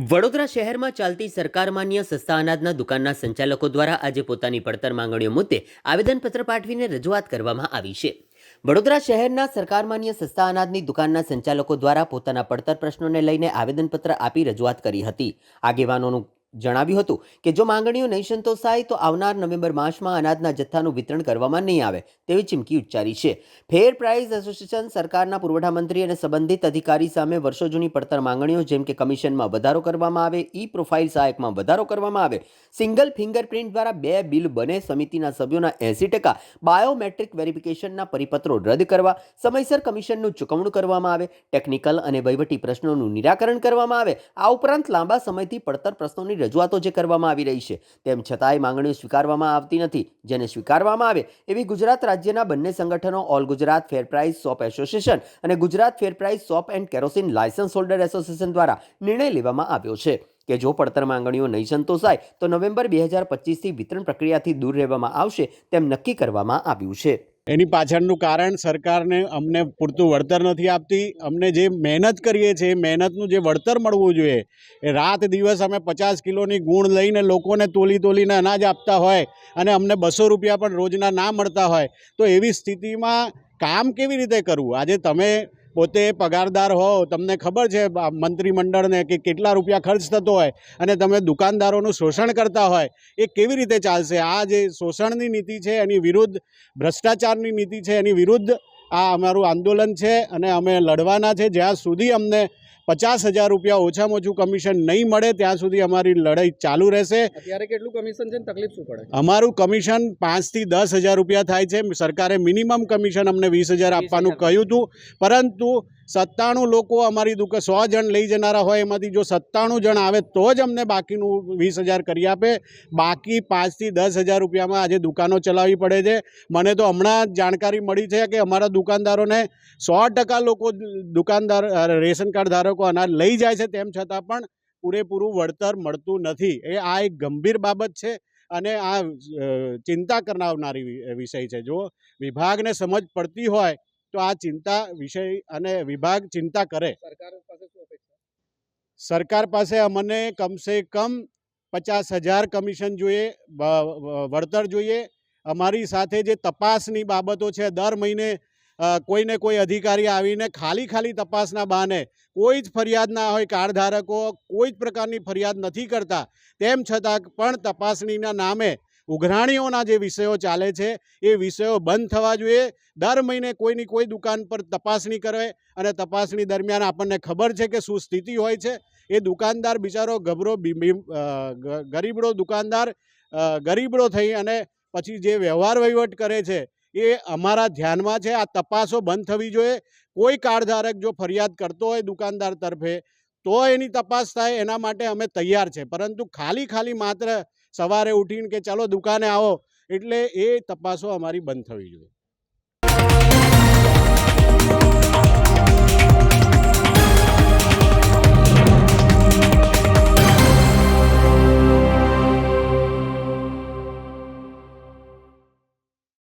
વડોદરા શહેરમાં ચાલતી સરકાર માન્ય સસ્તા અનાજના દુકાનના સંચાલકો દ્વારા આજે પોતાની પડતર માંગણીઓ મુદ્દે આવેદનપત્ર પાઠવીને રજૂઆત કરવામાં આવી છે. વડોદરા શહેરના સરકાર માન્ય સસ્તા અનાજની દુકાનના સંચાલકો દ્વારા પોતાના પડતર પ્રશ્નોને લઈને આવેદનપત્ર આપી રજૂઆત કરી હતી. આગેવાનોનું જણાવ્યું હતું કે જો માંગણીઓ નહીં સંતોષાય તો આવનાર નવેમ્બર માસમાં અનાજના જથ્થાનું વિતરણ કરવામાં નહીં આવે તેવી ચીમકી ઉચ્ચારી છે. ફેર પ્રાઇસ એસોસિએશન સરકારના પુરવઠા મંત્રી અને સંબંધિત અધિકારી સામે વર્ષો જૂની પડતર માંગણીઓ જેમ કે કમિશનમાં વધારો કરવામાં આવે ઈ પ્રોફાઇલ સહાયકમાં વધારો કરવામાં આવે, સિંગલ ફિંગરપ્રિન્ટ દ્વારા બે બિલ બને સમિતિના સભ્યોના એંસી ટકા, બાયોમેટ્રિક વેરિફિકેશનના પરિપત્રો રદ કરવા, સમયસર કમિશનનું ચૂકવણું કરવામાં આવે, ટેકનિકલ અને વહીવટી પ્રશ્નોનું નિરાકરણ કરવામાં આવે, આ ઉપરાંત લાંબા સમયથી પડતર પ્રશ્નોની રજૂઆતો જે કરવામાં આવી રહી છે, તેમ છતાંય માંગણીઓ સ્વીકારવામાં આવતી નથી. જેને સ્વીકારવામાં આવે એવી ગુજરાત રાજ્યના બંને સંગઠનો all Gujarat fair price shop association અને Gujarat fair price shop and kerosene licence holder association દ્વારા નિર્ણય લેવામાં આવ્યો છે કે જો પડતર માંગણીઓ નહીં સંતોષાય, તો નવેમ્બર બે હજાર પચીસથી વિતરણ પ્રક્રિયાથી દૂર રહેવામાં આવશે તેમ નક્કી કરવામાં આવ્યું છે. એની પાછળનું કારણ સરકારને અમને પૂરતું વળતર નથી આપતી. અમને જે મહેનત કરીએ છીએ, મહેનતનું જે વળતર મળવું જોઈએ, એ રાત દિવસ અમે પચાસ કિલોની ગુણ લઈને લોકોને તોલી તોલીને અનાજ આપતા હોય અને અમને બસો રૂપિયા પણ રોજના ના મળતા હોય, તો એવી સ્થિતિમાં કામ કેવી રીતે કરવું? આજે તમે પોતે પગારદાર હો તમને ખબર છે મંત્રીમંડળને કે કેટલા રૂપિયા ખર્ચ થતો હોય અને તમે દુકાનદારોનું શોષણ કરતા હોય, એ કેવી રીતે ચાલશે? આ જે શોષણની નીતિ છે, એની વિરુદ્ધ, ભ્રષ્ટાચારની નીતિ છે, એની વિરુદ્ધ આ અમારું આંદોલન છે અને અમે લડવાના છે. જ્યાં સુધી અમને પચાસ હજાર રૂપિયા ઓછામાં ઓછું કમિશન નહીં મળે ત્યાં સુધી અમારી લડાઈ ચાલુ રહેશે. અત્યારે કેટલું કમિશન છે તકલીફ શું પડે? અમારું કમિશન પાંચથી દસ હજાર રૂપિયા થાય છે. સરકારે મિનિમમ કમિશન અમને વીસ હજાર આપવાનું કહ્યું હતું. પરંતુ સત્તાણું લોકો અમારી દુકાન સો જણ લઈ જનારા હોય એમાંથી જો સત્તાણું જણ આવે તો જ અમને બાકીનું વીસ હજાર કરી આપે. બાકી પાંચથી દસ હજાર રૂપિયામાં આજે દુકાનો ચલાવવી પડે છે. મને તો હમણાં જ જાણકારી મળી છે કે અમારા દુકાનદારોને સો ટકા લોકો દુકાનદાર રેશન કાર્ડ ધારકો અનાજ લઈ જાય છે તેમ છતાં પણ પૂરેપૂરું વળતર મળતું નથી. એ આ એક ગંભીર બાબત છે અને આ ચિંતા કરનાવનારી વિષય છે. જો વિભાગને સમજ પડતી હોય તો આ ચિંતા વિષય અને વિભાગ ચિંતા કરે. સરકાર પાસે અમને કમસે કમ પચાસ હજાર કમિશન જોઈએ વળતર જોઈએ. અમારી સાથે જે તપાસની બાબતો છે દર મહિને કોઈને કોઈ અધિકારી આવીને ખાલી ખાલી તપાસના બહાને કોઈ જ ફરિયાદ ના હોય કાર્ડ ધારકો કોઈ જ પ્રકારની ફરિયાદ નથી કરતા. તેમ છતાં પણ તપાસણીના નામે ઉઘરાણીઓના જે વિષયો ચાલે છે, એ વિષયો બંધ થવા જોઈએ. દર મહિને કોઈની કોઈ દુકાન પર તપાસણી કરે અને તપાસણી દરમિયાન આપણને ખબર છે કે શું સ્થિતિ હોય છે. એ દુકાનદાર બિચારો ગભરો ગરીબડો દુકાનદાર ગરીબડો થઈ અને પછી જે વ્યવહાર વહીવટ કરે છે એ અમારા ધ્યાનમાં છે, આ તપાસો બંધ થવી જોઈએ. કોઈ કાર્ડધારક જો ફરિયાદ કરતો હોય દુકાનદાર તરફે, તો એની તપાસ થાય, એના માટે અમે તૈયાર છે. પરંતુ ખાલી ખાલી માત્ર સવારે ઉઠીને કે ચાલો દુકાને આવો, એટલે એ તપાસો અમારી બંધ થવી જોઈએ.